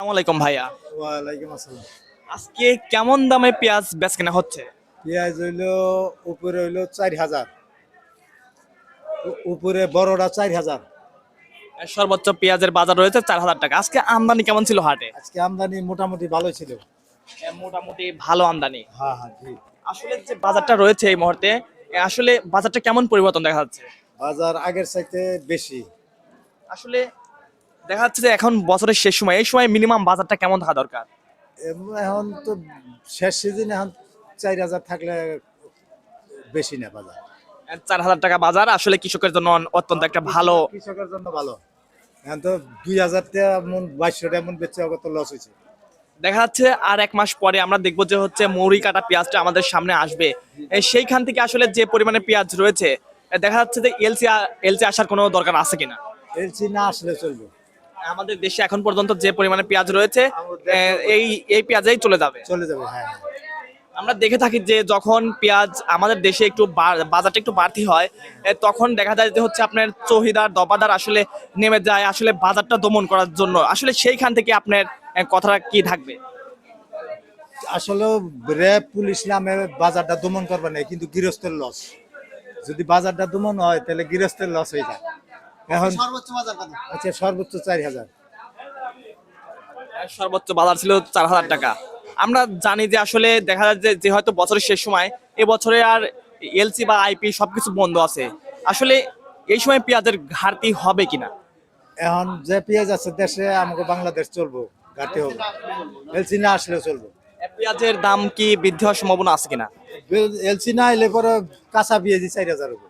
আসসালামু আলাইকুম ভাইয়া। ওয়ালাইকুম আসসালাম। আজকে কেমন দামে পেঁয়াজ হচ্ছে? পেঁয়াজ হইল উপরে হইল চার হাজার। উপরে বড়টা চার হাজার। সর্বোচ্চ পেঁয়াজের বাজার রয়েছে চার হাজার টাকা। আজকে আমদানি কেমন ছিল হাটে? আজকে আমদানি মোটামুটি ভালো ছিল। মোটামুটি ভালো আমদানি। হ্যাঁ হ্যাঁ জি। আসলে যে বাজারটা রয়েছে এই মুহূর্তে এ আসলে বাজারটা কেমন পরিবর্তন দেখা যাচ্ছে? বাজার আগের চাইতে বেশি। আসলে দেখা যাচ্ছে যে এখন বছরের শেষ সময় এই সময় মিনিমাম বাজারটা কেমন থাকা দরকার? এখন তো শেষ সিজন এখন চার হাজার থাকলে বেশি না বাজার। চার হাজার টাকা বাজার আসলে কৃষকের জন্য অত্যন্ত একটা ভালো কৃষকের জন্য ভালো। এখন তো দুই হাজার মন বাইশশো টাকা মন বেচে কত লস হয়েছে। দেখা যাচ্ছে আর এক মাস পরে আমরা দেখব যে হচ্ছে মৌরি কাটা পেঁয়াজটা আমাদের সামনে আসবে। সেইখান থেকে আসলে যে পরিমাণে পেঁয়াজ রয়েছে দেখা যাচ্ছে যে এলসি এলসি আসার কোনো দরকার আছে কিনা? এলসি না আসলে চলবে। আমাদের দেশে এখন পর্যন্ত যে পরিমাণে পেঁয়াজ রয়েছে এই এই পেঁয়াজেই চলে যাবে। চলে যাবে হ্যাঁ হ্যাঁ। আমরা দেখে থাকি যে যখন পেঁয়াজ আমাদের দেশে একটু বাজারটা একটু বাড়তি হয় তখন দেখা যায় যে হচ্ছে আপনার চহিদার দপাদার আসলে নেমে যায় আসলে বাজারটা দমন করার জন্য। আসলে সেইখান থেকে আপনার কথাটা কি থাকবে? আসলে র্যাব পুলিশ নামে বাজারটা দমন করবে না কিন্তু গৃহস্থের লস। যদি বাজারটা দমন হয় তাহলে গৃহস্থের লস হয়ে যায় এখন সর্বোচ্চ বাজার কত? আচ্ছা সর্বোচ্চ চার হাজার। সর্বোচ্চ বাজার ছিল চার হাজার টাকা। আমরা জানি যে আসলে দেখা যায় যে যে হয়তো বছরের শেষ সময় এবছরে আর এলসি বা আইপি সবকিছু বন্ধ আছে। আসলে এই সময় পেঁয়াজের ঘাটতি হবে কিনা? এখন যে পেঁয়াজ আছে দেশে আমাকে বাংলাদেশ চলবো ঘাটতি হবে। এলসি না আসলেও চলবো। পেঁয়াজের দাম কি বৃদ্ধি হওয়ার সম্ভাবনা আছে কিনা? এলসি না এলে পরে কাঁচা পেঁয়াজি চার হাজার হবে।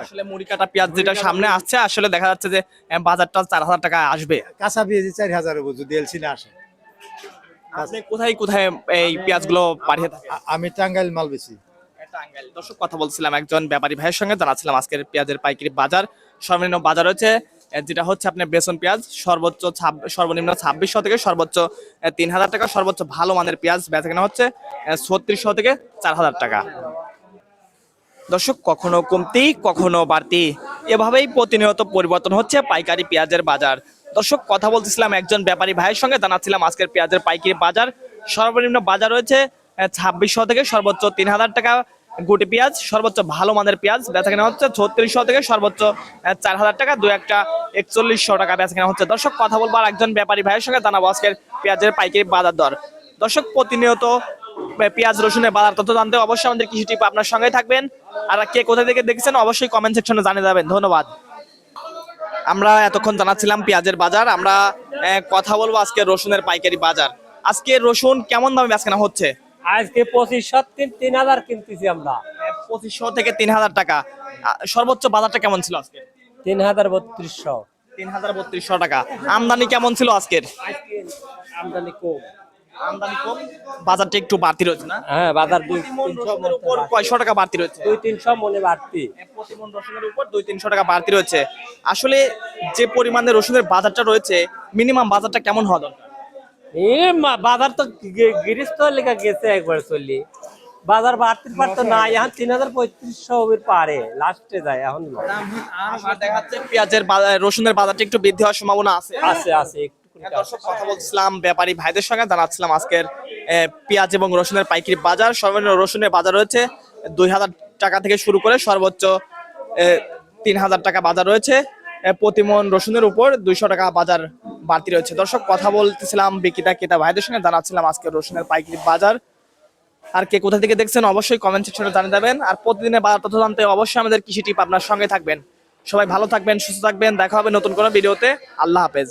আসলে মুড়ি কাটা পেঁয়াজ যেটা সামনে আসছে আসলে দেখা যাচ্ছে যে বাজারটা চার হাজার টাকা আসবে। কাঁচা পেঁয়াজি চার হাজার যদি এলসি না আসে। আপনি কোথায় কোথায় এই পেঁয়াজগুলো পাঠিয়ে আমি টাঙ্গাইল মাল বেশি টাঙ্গাইল। দর্শক কথা বলছিলাম একজন ব্যাপারী ভাইয়ের সঙ্গে জানাচ্ছিলাম আজকের পেঁয়াজের পাইকারি বাজার। সর্বনিম্ন বাজার হচ্ছে যেটা হচ্ছে আপনার বেসন পেঁয়াজ সর্বোচ্চ সর্বনিম্ন ছাব্বিশশো থেকে সর্বোচ্চ তিন হাজার টাকা সর্বোচ্চ ভালো মানের পেঁয়াজ বেচা কেনা হচ্ছে ছত্রিশশো থেকে চার হাজার টাকা। দর্শক, কখনো কমতি, কখনো বাড়তি। এভাবেই প্রতিনিয়ত পরিবর্তন হচ্ছে পাইকারি পেঁয়াজের বাজার। দর্শক, কথা বলতেছিলাম একজন ব্যাপারী ভাইয়ের সঙ্গে, জানাচ্ছিলাম আজকের পেঁয়াজের পাইকারি বাজার। সর্বনিম্ন বাজার রয়েছে ছাব্বিশশো থেকে সর্বোচ্চ তিন হাজার টাকা গুটি পেঁয়াজ, সর্বোচ্চ ভালো মানের পেঁয়াজ বেচা কেনা হচ্ছে ছত্রিশশো থেকে সর্বোচ্চ চার হাজার টাকা, দু একটা একচল্লিশশো টাকা বেচা কেনা হচ্ছে। দর্শক, কথা বলব আর একজন ব্যাপারী ভাইয়ের সঙ্গে জানাব আজকের পেঁয়াজের পাইকারি বাজার দর। দর্শক, প্রতিনিয়ত পেঁয়াজ, রসুনের বাজার তথ্য জানতে অবশ্যই আমাদের কৃষি টিপ আপনার সঙ্গে থাকবেন। আর কে কোথা থেকে দেখছেন অবশ্যই কমেন্ট সেকশনে জানিয়ে যাবেন। ধন্যবাদ। আমরা এতক্ষণ জানাচ্ছিলাম পেঁয়াজের বাজার। আমরা কথা বলব আজকে রসুনের পাইকারি বাজার। আজকে রসুন কেমন দামে বেচকেনা হচ্ছে? আজকে পঁচিশশো তিন তিন হাজার কিনতেছি আমরা। পঁচিশশো থেকে তিন হাজার টাকা। সর্বোচ্চ বাজারটা কেমন ছিল আজকে? তিন হাজার বত্রিশশো। তিন হাজার বত্রিশশো টাকা। আমদানি কেমন ছিল আজকের আমদানি কম। আমদানি কম বাজারটা একটু বাড়তি রয়েছে না? হ্যাঁ বাজার দুই তিনশো উপর কয়শো টাকা বাড়তি রয়েছে? দুই তিনশো মনে বাড়তি। প্রতিমন রসুনের উপর দুই তিনশো টাকা বাড়তি রয়েছে। আসলে যে পরিমাণে রসুনের বাজারটা রয়েছে মিনিমাম বাজারটা কেমন হওয়া দরকার? এ মা- বাজার তো গিরিস্ত লেখা গেছে একবার চললি বাজার বাড়তি পারতো না এখন তিন হাজার পঁয়ত্রিশশো পারে লাস্টে যায় এখন। না। আর দেখা যাচ্ছে পেঁয়াজের বাজার রসুনের বাজারটা একটু বৃদ্ধি হওয়ার সম্ভাবনা আছে। আছে আছে একটু হ্যাঁ, দর্শক কথা বলছিলাম ব্যাপারী ভাইদের সঙ্গে জানাচ্ছিলাম আজকের পেঁয়াজ এবং রসুনের পাইকারি বাজার। সর্বনিম্ন রসুনের বাজার রয়েছে দুই হাজার টাকা থেকে শুরু করে সর্বোচ্চ তিন হাজার টাকা বাজার রয়েছে। প্রতিমন রসুনের উপর দুইশো টাকা বাজার বাড়তি রয়েছে। দর্শক কথা বলতেছিলাম বিকিতা কেতা ভাইদের সঙ্গে জানাচ্ছিলাম আজকে রসুনের পাইকারি বাজার। আর কে কোথা থেকে দেখছেন অবশ্যই কমেন্ট সেকশনে জানিয়ে দেবেন। আর প্রতিদিনের বাজার তথ্য জানতে অবশ্যই আমাদের কৃষি টিপ আপনার সঙ্গে থাকবেন। সবাই ভালো থাকবেন সুস্থ থাকবেন। দেখা হবে নতুন কোনো ভিডিওতে। আল্লাহ হাফেজ।